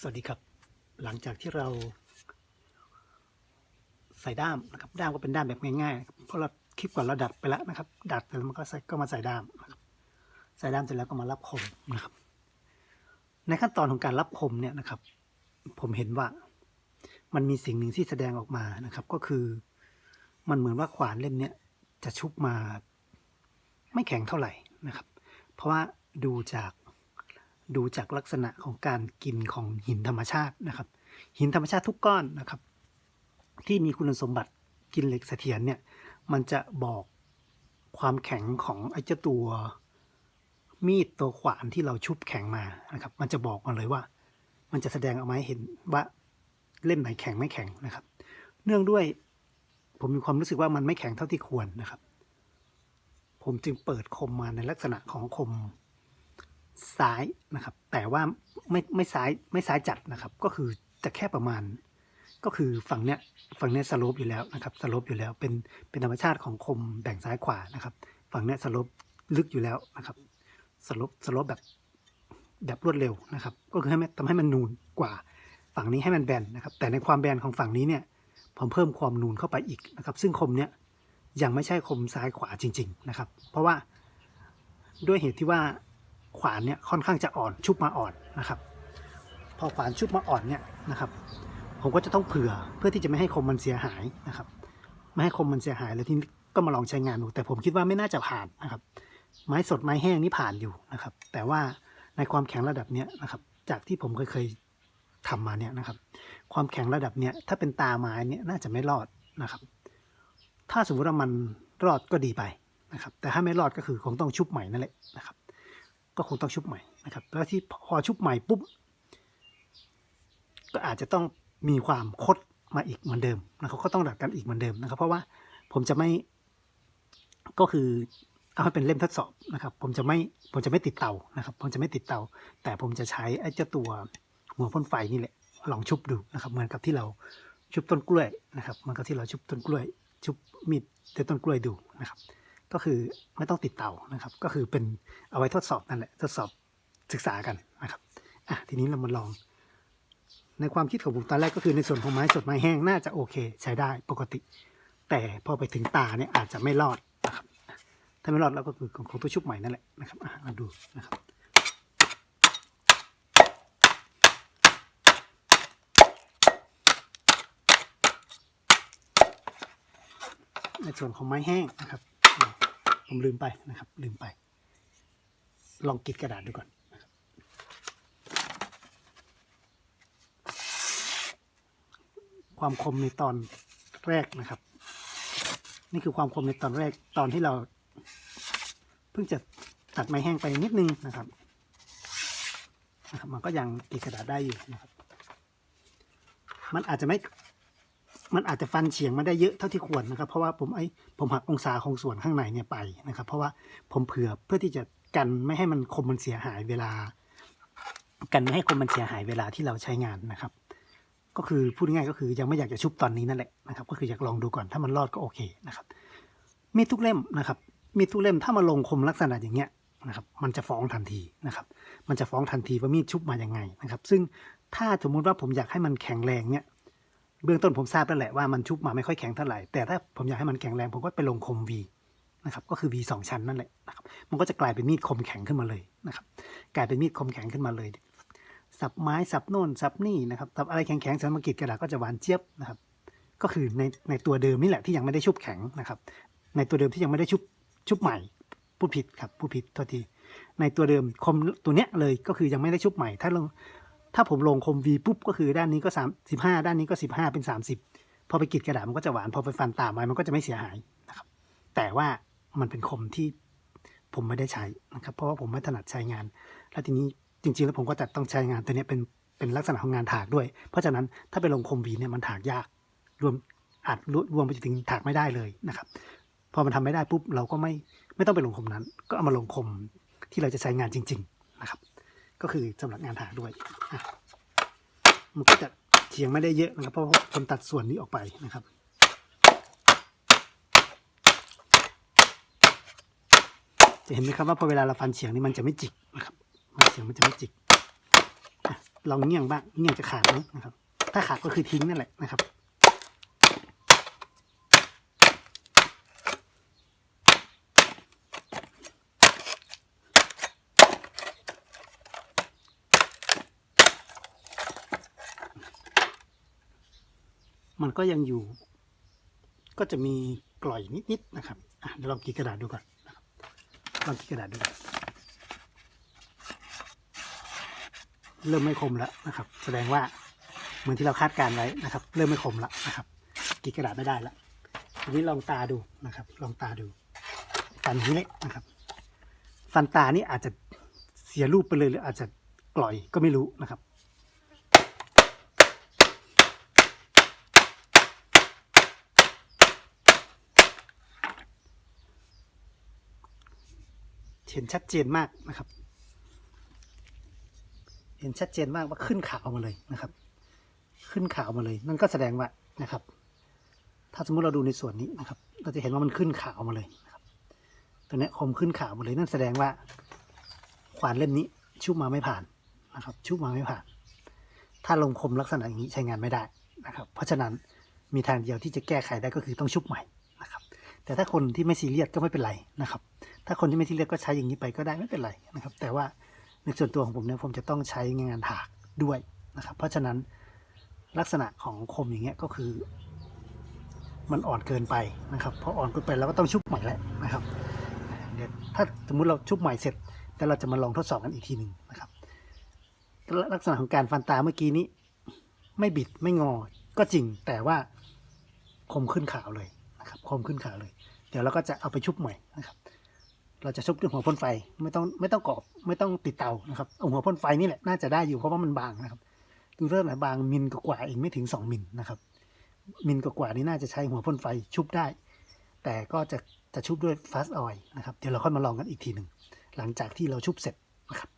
สวัสดีครับ หลังจากที่เรา ใส่ด้ามนะครับ ด้ามก็เป็นด้ามแบบง่ายๆเพราะเราคลิปก่อนเราดัดไปแล้วนะครับ ดัดเสร็จแล้วมันก็ใส่ก็มาใส่ด้ามนะครับ ใส่ด้ามเสร็จแล้วก็มารับคมนะครับ ในขั้นตอนของการรับคมเนี่ยนะครับ ผมเห็นว่ามันมีสิ่งหนึ่งที่แสดงออกมานะครับ ก็คือมันเหมือนว่าขวานเล่มเนี้ยจะชุบมา ไม่แข็งเท่าไหร่นะครับ เพราะว่าดูจาก ดูจากลักษณะของการกินของหินธรรมชาตินะครับ หินธรรมชาติทุกก้อนนะครับ ที่มีคุณสมบัติกินเหล็กเสถียรเนี่ยมันจะบอกความแข็งของไอ้เจ้าตัวมีดตัวขวานที่เราชุบแข็งมานะครับ มันจะบอกมาเลยว่า มันจะแสดงออกมาให้เห็นว่าเล่มไหนแข็งไม่แข็งนะครับ เนื่องด้วยผมมีความรู้สึกว่ามันไม่แข็งเท่าที่ควรนะครับ ผมจึงเปิดคมมาในลักษณะของคม ซ้ายนะครับ แต่ว่าไม่ไม่ซ้ายไม่ซ้ายจัดนะครับ ก็คือจะแค่ประมาณ ก็คือฝั่งเนี้ยฝั่งเนี้ยสโลปอยู่แล้วนะครับสโลปอยู่แล้วเป็นเป็นธรรมชาติของคมแบ่งซ้ายขวานะครับ ฝั่งเนี้ยสโลปลึกอยู่แล้วนะครับสโลปสโลปแบบแบบรวดเร็วนะครับ ก็คือให้ทำให้มันนูนกว่าฝั่งนี้ให้มันแบนนะครับ แต่ในความแบนของฝั่งนี้เนี่ยผมเพิ่มความนูนเข้าไปอีกนะครับ ซึ่งคมเนี้ยยังไม่ใช่คมซ้ายขวาจริง ๆ นะครับ เพราะว่าด้วยเหตุที่ว่า ขวานเนี่ยค่อนข้างจะอ่อนชุบมาอ่อนนะครับ พอขวานชุบมาอ่อนเนี่ยนะครับ ผมก็จะต้องเผื่อเพื่อที่จะไม่ให้คมมันเสียหายนะครับ ไม่ให้คมมันเสียหายแล้วทีนี้ก็มาลองใช้งานดูแต่ผมคิดว่าไม่น่าจะผ่านนะครับ ไม้สดไม้แห้งนี่ผ่านอยู่นะครับ แต่ว่าในความแข็งระดับเนี้ยนะครับ จากที่ผมเคยเคยทำมาเนี่ยนะครับ ความแข็งระดับเนี้ยถ้าเป็นตาไม้เนี่ยน่าจะไม่รอดนะครับ ถ้าสมมติว่ามันรอดก็ดีไปนะครับ แต่ถ้าไม่รอดก็คือคงต้องชุบใหม่นั่นแหละนะครับ ก็คงต้องชุบใหม่นะครับ แล้วที่พอชุบใหม่ปุ๊บ ก็อาจจะต้องมีความคดมาอีกเหมือนเดิมนะครับก็ต้องดัดกันอีกเหมือนเดิมนะครับ เพราะว่าผมจะไม่ก็คือเอาให้เป็นเล่มทดสอบนะครับ ผมจะไม่ผมจะไม่ติดเตานะครับ ผมจะไม่ติดเตา แต่ผมจะใช้ไอ้เจ้าตัวหัวพ่นไฟนี่แหละลองชุบดูนะครับ เหมือนกับที่เราชุบต้นกล้วยนะครับเหมือนกับที่เราชุบต้นกล้วย ชุบมีดด้ต้นกล้วยดูนะครับ ก็คือไม่ต้องติดเตานะครับ ก็คือเป็นเอาไว้ทดสอบนั่นแหละ ทดสอบศึกษากันนะครับอะทีนี้เรามาลอง ในความคิดของผมตอนแรกก็คือในส่วนของไม้สดไม้แห้งน่าจะโอเค ใช้ได้ปกติ แต่พอไปถึงตาเนี่ยอาจจะไม่รอดนะครับถ้าไม่รอดเราก็คือของของตัวชุบใหม่นั่นแหละนะครับอะมาดูนะครับในส่วนของไม้แห้งนะครับ ผมลืมไปนะครับ ลืมไป ลองกรีดกระดาษดูก่อนนะครับความคมในตอนแรกนะครับ นี่คือความคมในตอนแรกตอนที่เรา เพิ่งจะตัดไม้แห้งไปนิดนึงนะครับนะครับ มันก็ยังติดกระดาษได้อยู่นะครับ มันอาจจะไม่ มันอาจจะฟันเฉียงมาได้เยอะเท่าที่ควรนะครับ เพราะว่าผมไอ้ผมหักองศาของส่วนข้างในเนี่ยไปนะครับ เพราะว่าผมเผื่อเพื่อที่จะกันไม่ให้มันคมมันเสียหายเวลา กันไม่ให้คมมันเสียหายเวลาที่เราใช้งานนะครับ ก็คือพูดง่ายก็คือยังไม่อยากจะชุบตอนนี้นั่นแหละนะครับ ก็คืออยากลองดูก่อนถ้ามันรอดก็โอเคนะครับ มีทุกเล่มนะครับมีทุกเล่มถ้ามาลงคมลักษณะอย่างเงี้ยนะครับ มันจะฟ้องทันทีนะครับ มันจะฟ้องทันทีว่ามีดชุบมาอย่างไงนะครับ ซึ่งถ้าสมมุติว่าผมอยากให้มันแข็งแรงเนี่ย เบื้องต้นผมทราบแล้วแหละว่ามันชุบมาไม่ค่อยแข็งเท่าไหร่แต่ถ้าผมอยากให้มันแข็งแรงผมก็ไปลงคม V นะครับก็คือ V สองชั้นนั่นแหละนะครับมันก็จะกลายเป็นมีดคมแข็งขึ้นมาเลยนะครับกลายเป็นมีดคมแข็งขึ้นมาเลยสับไม้สับโน่นสับนี่นะครับสับอะไรแข็งๆสมกรีดกระดาษก็จะหวานเจี๊ยบนะครับก็คือในในตัวเดิมนี่แหละที่ยังไม่ได้ชุบแข็งนะครับในตัวเดิมที่ยังไม่ได้ชุบชุบใหม่พูดผิดครับพูดผิดโทษทีในตัวเดิมคมตัวเนี้ยเลยก็คือยังไม่ได้ชุบใหม่ ถ้าลง ถ้าผมลงคม V ปุ๊บก็คือด้านนี้ก็สามสิบห้าด้านนี้ก็สิบห้าเป็นสามสิบพอไปกรีดกระดาษมันก็จะหวาน พอไปฟันตามไม้มันก็จะไม่เสียหายนะครับ แต่ว่ามันเป็นคมที่ผมไม่ได้ใช้นะครับ เพราะว่าผมไม่ถนัดใช้งาน แล้วทีนี้จริง ๆ แล้วผมก็จะต้องใช้งานตัวเนี้ยเป็นเป็นลักษณะของงานถากด้วย เพราะฉะนั้นถ้าไปลงคมวีเนี่ยมันถากยาก รวมอาจรวมไปถึงถากไม่ได้เลยนะครับพอมันทำไม่ได้ปุ๊บเราก็ไม่ไม่ต้องไปลงคมนั้น ก็เอามาลงคมที่เราจะใช้งานจริง ๆ นะครับ ก็คือสำหรับงานถากด้วยมันก็จะเฉียงไม่ได้เยอะนะครับ เพราะผมตัดส่วนนี้ออกไปนะครับจะเห็นไหมครับว่าพอเวลาเราฟันเฉียงนี่มันจะไม่จิกนะครับมันเฉียงมันจะไม่จิกอลองเงี่ยงบ้างเงี่ยงจะขาดไหมนะครับ ถ้าขาดก็คือทิ้งนั่นแหละนะครับ มันก็ยังอยู่ ก็จะมีกล่อยนิดๆนะครับอะเดี๋ยวลองกรีกระดาษดูก่อนนะครับลองกรีกระดาษดูก่อนเริ่มไม่คมแล้วนะครับ แสดงว่าเหมือนที่เราคาดการณ์ไว้นะครับ เริ่มไม่คมแล้วนะครับกรีกระดาษไม่ได้แล้วทีนี้ลองตาดูนะครับ ลองตาดูฟันนี้เล็กนะครับ ฟันตานี่อาจจะเสียรูปไปเลยหรืออาจจะกล่อยก็ไม่รู้นะครับ เห็นชัดเจนมากนะครับ เห็นชัดเจนมากว่าขึ้นขาวมาเลยนะครับ ขึ้นขาวมาเลย นั่นก็แสดงว่านะครับ ถ้าสมมุติเราดูในส่วนนี้นะครับ เราจะเห็นว่ามันขึ้นขาวมาเลยนะครับตัวนี้คมขึ้นขาวมาเลย นั่นแสดงว่าขวานเล่มนี้ชุบมาไม่ผ่านนะครับ ชุบมาไม่ผ่าน ถ้าลงคมลักษณะอย่างนี้ใช้งานไม่ได้นะครับ เพราะฉะนั้นมีทางเดียวที่จะแก้ไขได้ก็คือต้องชุบใหม่ แต่ถ้าคนที่ไม่ซีเรียสก็ไม่เป็นไรนะครับ ถ้าคนที่ไม่ซีเรียสก็ใช้อย่างนี้ไปก็ได้ไม่เป็นไรนะครับ แต่ว่าในส่วนตัวของผมเนี่ยผมจะต้องใช้งานถากด้วยนะครับ เพราะฉะนั้นลักษณะของคมอย่างเงี้ยก็คือ มันอ่อนเกินไปนะครับพออ่อนเกินไปเราก็ต้องชุบใหม่แล้วนะครับเดี๋ยวถ้าสมมุติเราชุบใหม่เสร็จ แต่เราจะมาลองทดสอบกันอีกทีหนึ่งนะครับ ลักษณะของการฟันตาเมื่อกี้นี้ ไม่บิดไม่งอก็จริงแต่ว่าคมขึ้นขาวเลย นะครับคมขึ้นขาวเลย เดี๋ยวเราก็จะเอาไปชุบใหม่นะครับ เราจะชุบด้วยหัวพ่นไฟไม่ต้องไม่ต้องกรอบไม่ต้องติดเตานะครับเอาหัวพ่นไฟนี่แหละน่าจะได้อยู่เพราะว่ามันบางนะครับ ดูเรื่องไหนบางมิลกว่าเองไม่ถึงสองมิลนะครับ มิลกว่านี่น่าจะใช้หัวพ่นไฟชุบได้ แต่ก็จะจะชุบด้วยฟาสต์ออยล์นะครับเดี๋ยวเราค่อยมาลองกันอีกทีหนึ่งหลังจากที่เราชุบเสร็จนะครับ